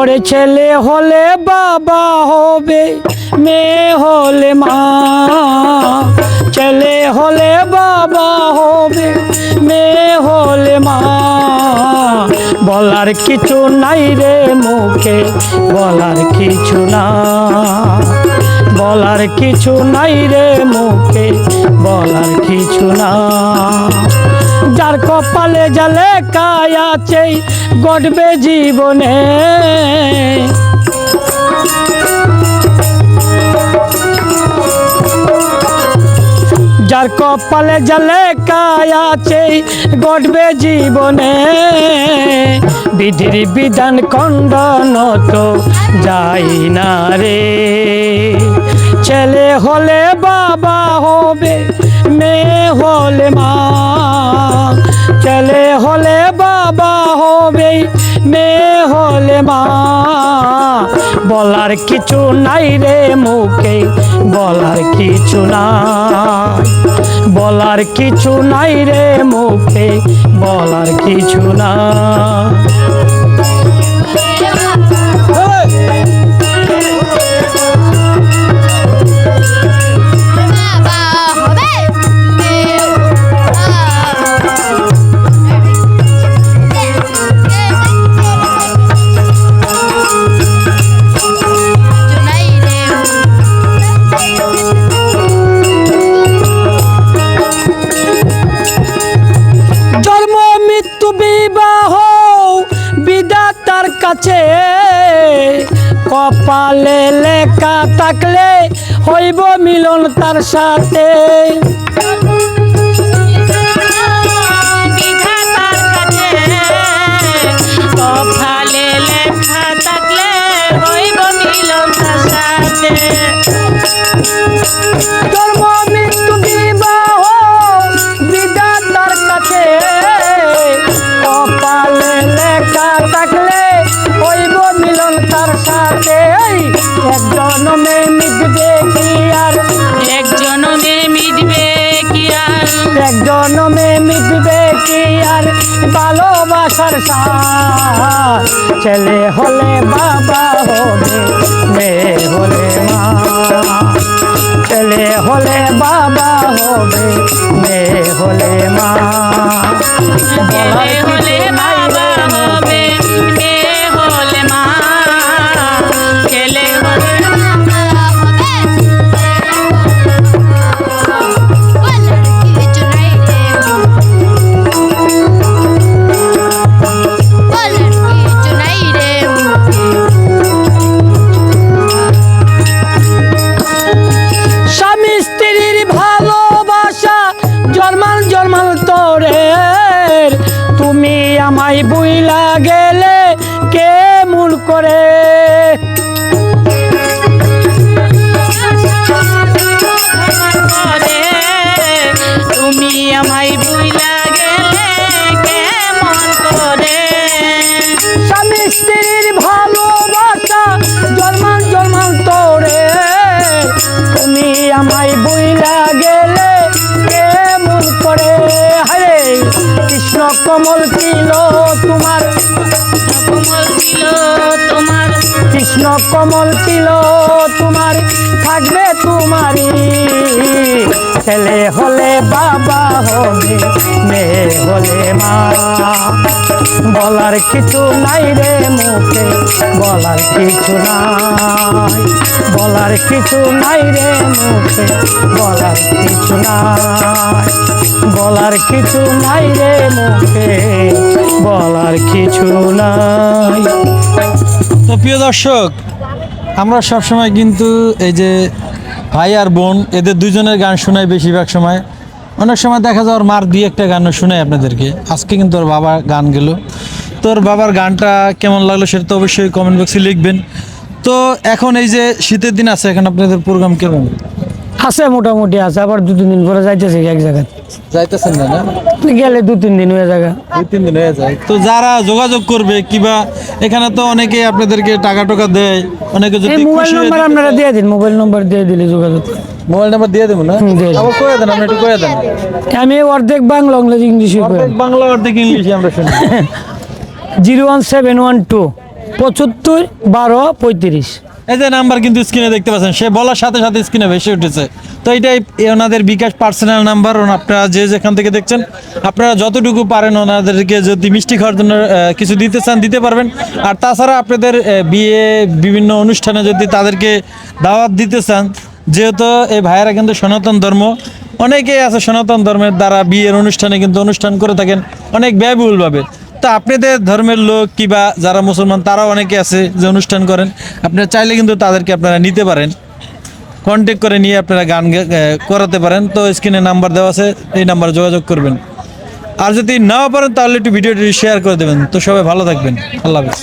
ওরে ছেলে হলে বাবা হবে, মেয়ে হলে মা। ছেলে হলে বাবা হবে, মেয়ে হলে মা। বলার কিছু নাই রে মুখে, বলার কিছু না। বলার কিছু নাই রে মুখে, বলার কিছু না। যার কপালে জালে কায় আছে গড়বে জীবনে। যার কপালে জালে কায় আছে গড়বে জীবনে। বিধির বিধান খণ্ডন তো যাই না রে। ছেলে হলে বাবা হবে, মেয়ে হলে মা। ছেলে হলে বাবা হবে, মেয়ে হলে মা। বলার কিছু নাই রে মুখে, বলার কিছু না বলার কিছু নাই রে মুখে, বলার কিছু না কাছে কপালে লেখা থাকলে হইব মিলন তার সাথে। কপালে ভালোবাসার সার ছেলে হলে বাবা হবে মেয়ে হলে মা ছেলে হলে বাবা হবে মেয়ে হলে গেলে কমল ছিল, তোমার থাকবে তোমারই। ছেলে হলে বাবা হবে, মেয়ে হলে মা। বলার কিছু নাই রে মুখে, বলার কিছু নাই। বলার কিছু নাই রে মুখে, বলার কিছু নাই। বলার কিছু নাই রে মুখে, বলার কিছু নাই। তো প্রিয় দর্শক, আমরা সবসময় কিন্তু এই যে ভাই আর বোন, এদের দুজনের গান শোনাই বেশিরভাগ সময়। অনেক সময় দেখা যায় ওর মার দুই একটা গানও শোনাই আপনাদেরকে। আজকে কিন্তু ওর বাবা গান গেল। তোর বাবার গানটা কেমন লাগল সেটা তো অবশ্যই কমেন্ট বক্সে লিখবেন। তো এখন এই যে শীতের দিন আছে, এখন আপনাদের প্রোগ্রাম কেমন? আছে, মোটামুটি আছে, আবার দু তিন দিন পরে যাইতেছে এক জায়গায়। যাইতেছেন না না? গেলে দু তিন দিন হয়ে জায়গা দুই তিন দিন হয়ে যায়। তো যারা যোগাযোগ করবে কিবা এখানে তো অনেকে আপনাদেরকে টাকা টাকা দেয় অনেকে যদি এই মোবাইল খুশি হয়ে আপনারা দিয়ে দিন মোবাইল নম্বর দিয়ে দিলে যোগাযোগ। মোবাইল নাম্বার দিয়ে দেবো না? দিয়ে দেব। আবার কয়ে দেন আপনি একটু কয়ে দেন। আমি অর্ধেক বাংলা ইংলিশ ইংলিশ অর্ধেক বাংলা অর্ধেক ইংলিশে আমরা শুনি। Zero one seven one two পঁচাত্তর বারো পঁয়ত্রিশ। এই যে নাম্বার কিন্তু স্ক্রিনে দেখতে পাচ্ছেন, সে বলার সাথে সাথে স্ক্রিনে ভেসে উঠেছে। তো এটাই ওনাদের বিকাশ পার্সোনাল নাম্বার আপনারা যে যেখান থেকে দেখছেন, আপনারা যতটুকু পারেন ওনাদেরকে যদি মিষ্টি খাওয়ার জন্য কিছু দিতে চান, দিতে পারবেন। আর তাছাড়া আপনাদের বিয়ে, বিভিন্ন অনুষ্ঠানে যদি তাদেরকে দাওয়াত দিতে চান, যেহেতু এই ভাইয়েরা কিন্তু সনাতন ধর্ম, অনেকেই আছে সনাতন ধর্মের দ্বারা বিয়ের অনুষ্ঠানে কিন্তু অনুষ্ঠান করে থাকেন, অনেক ব্যয়বহুলভাবে। তো আপনাদের ধর্মের লোক কিবা যারা মুসলমান, তারাও অনেকে আছে যে অনুষ্ঠান করেন। আপনারা চাইলে কিন্তু তাদেরকে আপনারা নিতে পারেন। কন্ট্যাক্ট করে নিয়ে আপনারা গান করাতে পারেন। তো স্ক্রিনে নাম্বার দেওয়া আছে, এই নাম্বারে যোগাযোগ করবেন। আর যদি নাও পারেন, তাহলে একটু ভিডিওটি শেয়ার করে দেবেন। তো সবাই ভালো থাকবেন। আল্লাহ হাফিজ।